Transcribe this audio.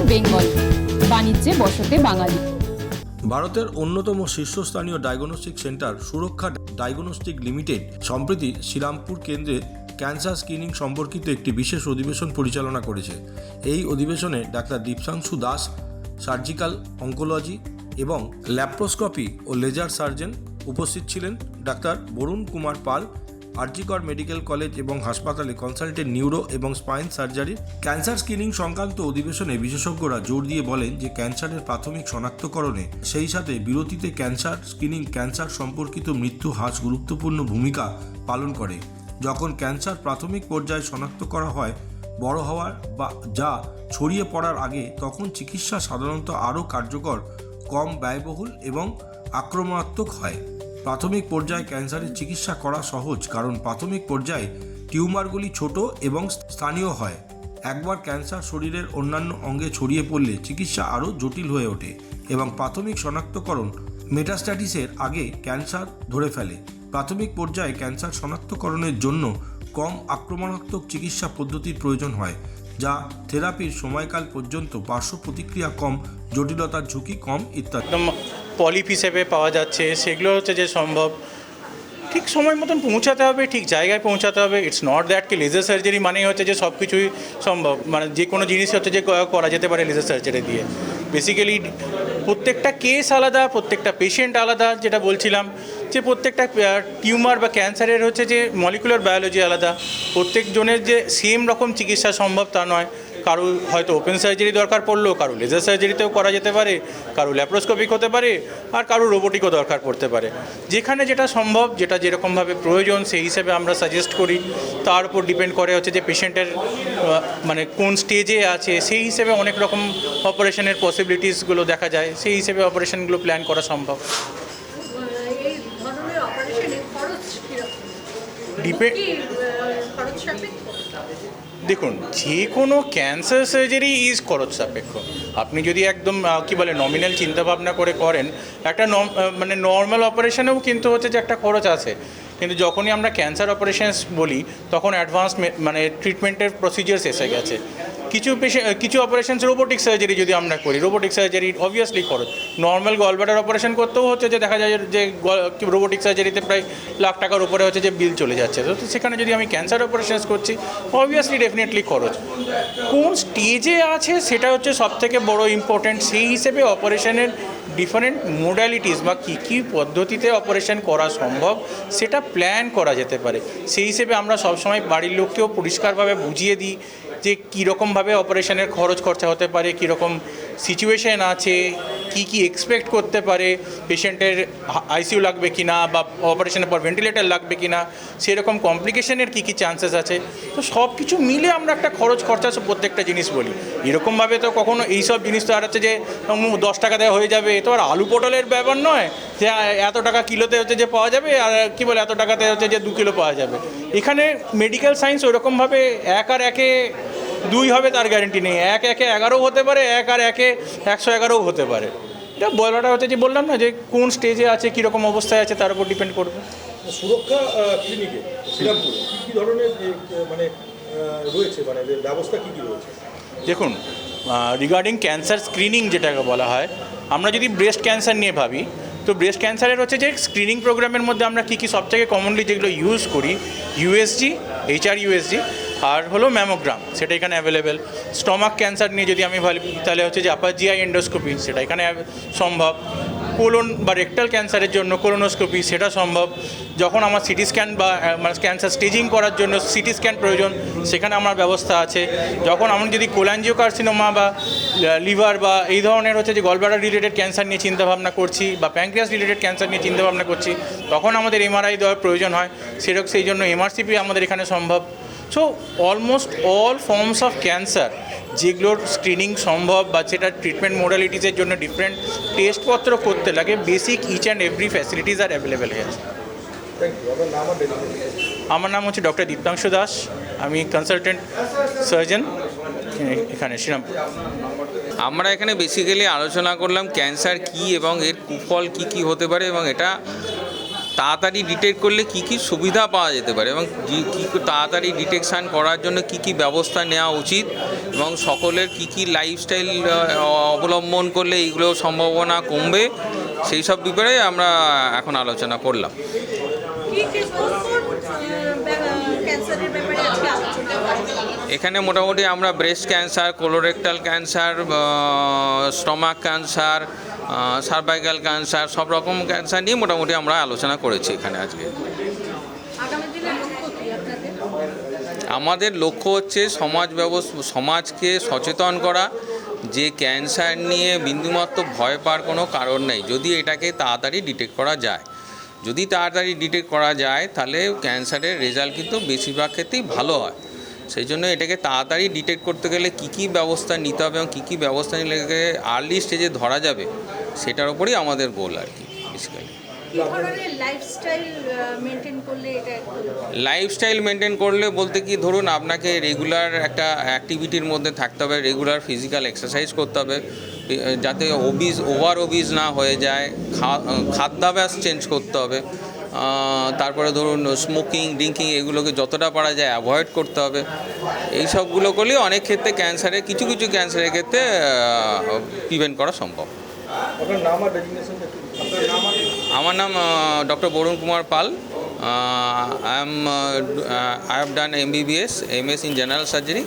Cancer Bengal. বাণিজ্যে বসতে বাঙালি। ভারতের অন্যতম শীর্ষস্থানীয় diagnostic centre Suraksha diagnostic limited, সম্প্রতি শ্রীরামপুর কেন্দ্রে ক্যান্সার স্ক্রিনিং সম্পর্কিত একটি বিশেষ অধিবেশন পরিচালনা করেছে। এই অধিবেশনে ডাক্তার দীপসাংশু দাস, সার্জিক্যাল অঙ্কোলজি এবং ল্যাপ্রোস্কোপি ও লেজার সার্জন উপস্থিত ছিলেন। Doctor Barun Kumar Pal RG Kar medical college এবং হাসপাতালে কনসালটেন্ট নিউরো এবং স্পাইন সার্জারি ক্যান্সার স্ক্রিনিং সংক্রান্ত অধিবেশনে বিশেষজ্ঞরা জোর দিয়ে বলেন যে ক্যান্সারের প্রাথমিক শনাক্তকরণে সেই সাথে বিরতিতে ক্যান্সার স্ক্রিনিং ক্যান্সার সম্পর্কিত মৃত্যু হ্রাস গুরুত্বপূর্ণ ভূমিকা পালন করে। যখন ক্যান্সার প্রাথমিক পর্যায়ে শনাক্ত করা হয়, বড় হওয়ার বা যা ছড়িয়ে পড়ার আগে, তখন চিকিৎসা সাধারণত আরও কার্যকর, কম ব্যয়বহুল এবং আক্রমণাত্মক হয়। প্রাথমিক পর্যায়ে ক্যান্সারের চিকিৎসা করা সহজ, কারণ প্রাথমিক পর্যায়ে টিউমারগুলি ছোট এবং স্থানীয় হয়। একবার ক্যান্সার শরীরের অন্যান্য অঙ্গে ছড়িয়ে পড়লে চিকিৎসা আরও জটিল হয়ে ওঠে এবং প্রাথমিক শনাক্তকরণ মেটাস্ট্যাটিসের আগে ক্যান্সার ধরে ফেলে। প্রাথমিক পর্যায়ে ক্যান্সার শনাক্তকরণের জন্য কম আক্রমণাত্মক চিকিৎসা পদ্ধতির প্রয়োজন হয়, যা থেরাপির সময়কাল পর্যন্ত পার্শ্ব প্রতিক্রিয়া কম, জটিলতার ঝুঁকি কম, ইত্যাদি। পলিপ হিসেবে পাওয়া যাচ্ছে, সেগুলো হচ্ছে যে সম্ভব। ঠিক সময় মতন পৌঁছাতে হবে, ঠিক জায়গায় পৌঁছাতে হবে। ইটস নট দ্যাট কি লেজার সার্জারি মানেই হচ্ছে যে সব কিছুই সম্ভব। মানে যে কোনো জিনিস হচ্ছে যে করা যেতে পারে লেজার সার্জারি দিয়ে। বেসিক্যালি প্রত্যেকটা কেস আলাদা, প্রত্যেকটা পেশেন্ট আলাদা, যেটা বলছিলাম যে প্রত্যেকটা টিউমার বা ক্যান্সারের হচ্ছে যে মলিকুলার বায়োলজি আলাদা। প্রত্যেকজনের যে সেম রকম চিকিৎসা সম্ভব তা নয়। কারও হয়তো ওপেন সার্জারি দরকার পড়ল কারও লেজার সার্জারিতেও করা যেতে পারে কারও ল্যাপ্রোস্কোপিক হতে পারে আর কারও রোবোটিকও দরকার পড়তে পারে। যেখানে যেটা সম্ভব যেটা যেরকমভাবে প্রয়োজন সেই হিসেবে আমরা সাজেস্ট করি। তার উপর ডিপেন্ড করে হচ্ছে যে পেশেন্টের মানে কোন স্টেজে আছে সেই হিসেবে অনেক রকম অপারেশনের পসিবিলিটিসগুলো দেখা যায়। সেই হিসেবে অপারেশনগুলো প্ল্যান করা সম্ভব। এই দেখুন, যে কোনো ক্যান্সার সার্জারি ইজ খরচ সাপেক্ষ। আপনি যদি একদম কী বলে নমিনাল চিন্তাভাবনা করে করেন, একটা মানে নর্মাল অপারেশনেও কিন্তু হচ্ছে যে একটা খরচ আছে। কিন্তু যখনই আমরা ক্যান্সার অপারেশনস বলি, তখন অ্যাডভান্স মানে ট্রিটমেন্টের প্রসিজার্স এসে গেছে। কিছু কিছু অপারেশনস রোবোটিক সার্জারি যদি আমরা করি রোবোটিক সার্জারি অবভিয়াসলি খরচ। নর্মাল গলব্লাডার অপারেশন করতেও হচ্ছে যে দেখা যায় যে রোবোটিক সার্জারিতে প্রায় লাখ টাকার উপরে হচ্ছে যে বিল চলে যাচ্ছে। তো সেখানে যদি আমি ক্যান্সার অপারেশনস করছি অবভিয়াসলি ডেফিনেটলি খরচ। কোন স্টেজে আছে সেটা হচ্ছে সব থেকে বড় ইম্পর্ট্যান্ট সেই হিসেবে অপারেশনের ডিফারেন্ট মোডালিটিস বা কী কী পদ্ধতিতে অপারেশন করা সম্ভব, সেটা প্ল্যান করা যেতে পারে। সেই হিসেবে আমরা সবসময় বাড়ির লোককেও পরিষ্কারভাবে বুঝিয়ে দিই যে কীরকমভাবে অপারেশনের খরচ খরচা হতে পারে, কীরকম সিচুয়েশান আছে কি কি এক্সপেক্ট করতে পারে? পেশেন্টের আইসিইউ লাগবে কি না বা অপারেশনের পর ভেন্টিলেটর লাগবে কি না সেরকম কমপ্লিকেশনের কী কী চান্সেস আছে? তো সব কিছু মিলে আমরা একটা খরচ খরচা প্রত্যেকটা জিনিস বলি। এরকমভাবে তো কখনো এইসব জিনিস তো আর হচ্ছে যে দশ টাকা দেওয়া হয়ে যাবে। তো আর আলু পটলের ব্যাপার নয়। যে এত টাকা কিলোতে হচ্ছে যে পাওয়া যাবে আর কি বলে, এত টাকাতে হচ্ছে যে দু কিলো পাওয়া যাবে। এখানে মেডিকেল সায়েন্স ওরকমভাবে এক আর একে দুই হবে তার গ্যারেন্টি নেই। এক একে এগারোও হতে পারে এক আর একে একশো এগারোও হতে পারে। এটা বলাটা হচ্ছে যে বললাম না যে কোন স্টেজে আছে কীরকম অবস্থায় আছে তার উপর ডিপেন্ড করবে। সুরক্ষা ক্লিনিকে শ্রীরামপুরে কী কী ধরনের মানে রয়েছে মানে ব্যবস্থা কী কী রয়েছে? দেখুন রিগার্ডিং ক্যান্সার স্ক্রিনিং যেটাকে বলা হয় আমরা যদি ব্রেস্ট ক্যান্সার নিয়ে ভাবি তো ব্রেস্ট ক্যান্সারের হচ্ছে যে স্ক্রিনিং প্রোগ্রামের মধ্যে আমরা কী কী সবথেকে কমনলি যেগুলো ইউজ করি ইউএসজি এইচআর ইউএসজি আর হলো ম্যামোগ্রাম সেটা এখানে অ্যাভেলেবেল স্টমাক ক্যান্সার নিয়ে যদি আমি ভাবি তাহলে হচ্ছে যে আপার জিআই এন্ডোস্কোপি সেটা এখানে সম্ভব। কোলন বা রেক্টাল ক্যান্সারের জন্য কোলোনোস্কোপি সেটা সম্ভব। যখন আমার সিটি স্ক্যান বা মানে ক্যান্সার স্টেজিং করার জন্য সিটি স্ক্যান প্রয়োজন, সেখানে আমার ব্যবস্থা আছে। যখন আমি যদি কোলাঞ্জিও কার্সিনোমা বা লিভার বা এই ধরনের হচ্ছে যে গলব্লাডার রিলেটেড ক্যান্সার নিয়ে চিন্তাভাবনা করছি বা প্যাঙ্ক্রিয়াস রিলেটেড ক্যান্সার নিয়ে চিন্তাভাবনা করছি, তখন আমাদের এমআরআই দেওয়ার প্রয়োজন হয়। সেরকম সেই জন্য এমআরসিপি আমাদের এখানে সম্ভব। So almost all forms of cancer যেগুলোর স্ক্রিনিং সম্ভব বা সেটা ট্রিটমেন্ট মোডালিটিসের জন্য ডিফারেন্ট টেস্টপত্র করতে লাগে basic each and every facilities are available হয়ে ডেজিগনেশন আমার নাম হচ্ছে ডক্টর দীপ্তাংশু দাস আমি কনসালটেন্ট সার্জন এখানে শ্রীরামপুর। আমরা এখানে বেসিক্যালি আলোচনা করলাম ক্যান্সার কি এবং এর কুফল কি কি হতে পারে এবং এটা তাড়াতাড়ি ডিটেক্ট করলে কি কি সুবিধা পাওয়া যেতে পারে এবং কি- কি তাড়াতাড়ি ডিটেকশান করার জন্য কি কি ব্যবস্থা নেওয়া উচিত এবং সকলের কি কি লাইফস্টাইল অবলম্বন করলে এইগুলো সম্ভাবনা কমবে সেই সব ব্যাপারে আমরা এখন আলোচনা করলাম। এখানে মোটামুটি আমরা breast cancer colorectal cancer stomach cancer cervical cancer সব রকম ক্যান্সার নিয়ে মোটামুটি আমরা আলোচনা করেছি এখানে আজকে। আমাদের লক্ষ্য হচ্ছে সমাজ ব্যবস্থা সমাজকে সচেতন করা। যে ক্যান্সার নিয়ে বিন্দুমাত্র ভয় পাওয়ার কোনো কারণ নেই। যদি এটাকে তাড়াতাড়ি ডিটেক্ট করা যায়। যদি তাড়াতাড়ি ডিটেক্ট করা যায় তাহলে ক্যান্সারের রেজাল্ট কিন্তু বেশিরভাগ ক্ষেত্রেই ভালো হয়। সেই জন্য এটাকে তাড়াতাড়ি ডিটেক্ট করতে গেলে কী কী ব্যবস্থা নিতে হবে এবং কী কী ব্যবস্থা নিলে আর্লি স্টেজে ধরা যাবে? সেটার উপরেই আমাদের গোল আর কি বেসিক্যালি লাইফস্টাইল মেনটেন করলে বলতে কি ধরুন আপনাকে রেগুলার একটা অ্যাক্টিভিটির মধ্যে থাকতে হবে রেগুলার ফিজিক্যাল এক্সারসাইজ করতে হবে যাতে ওবিজ ওভার ওবিজ না হয়ে যায় খাদ্যাভ্যাস চেঞ্জ করতে হবে তারপরে ধরুন স্মোকিং ড্রিঙ্কিং এগুলোকে যতটা পারা যায় অ্যাভয়েড করতে হবে। এই সবগুলো করলে অনেক ক্ষেত্রে ক্যান্সারের কিছু কিছু ক্যান্সারের ক্ষেত্রে প্রিভেন্ট করা সম্ভব। আমার নাম doctor Barun Kumar Pal I am I have done M B B S M S in general surgery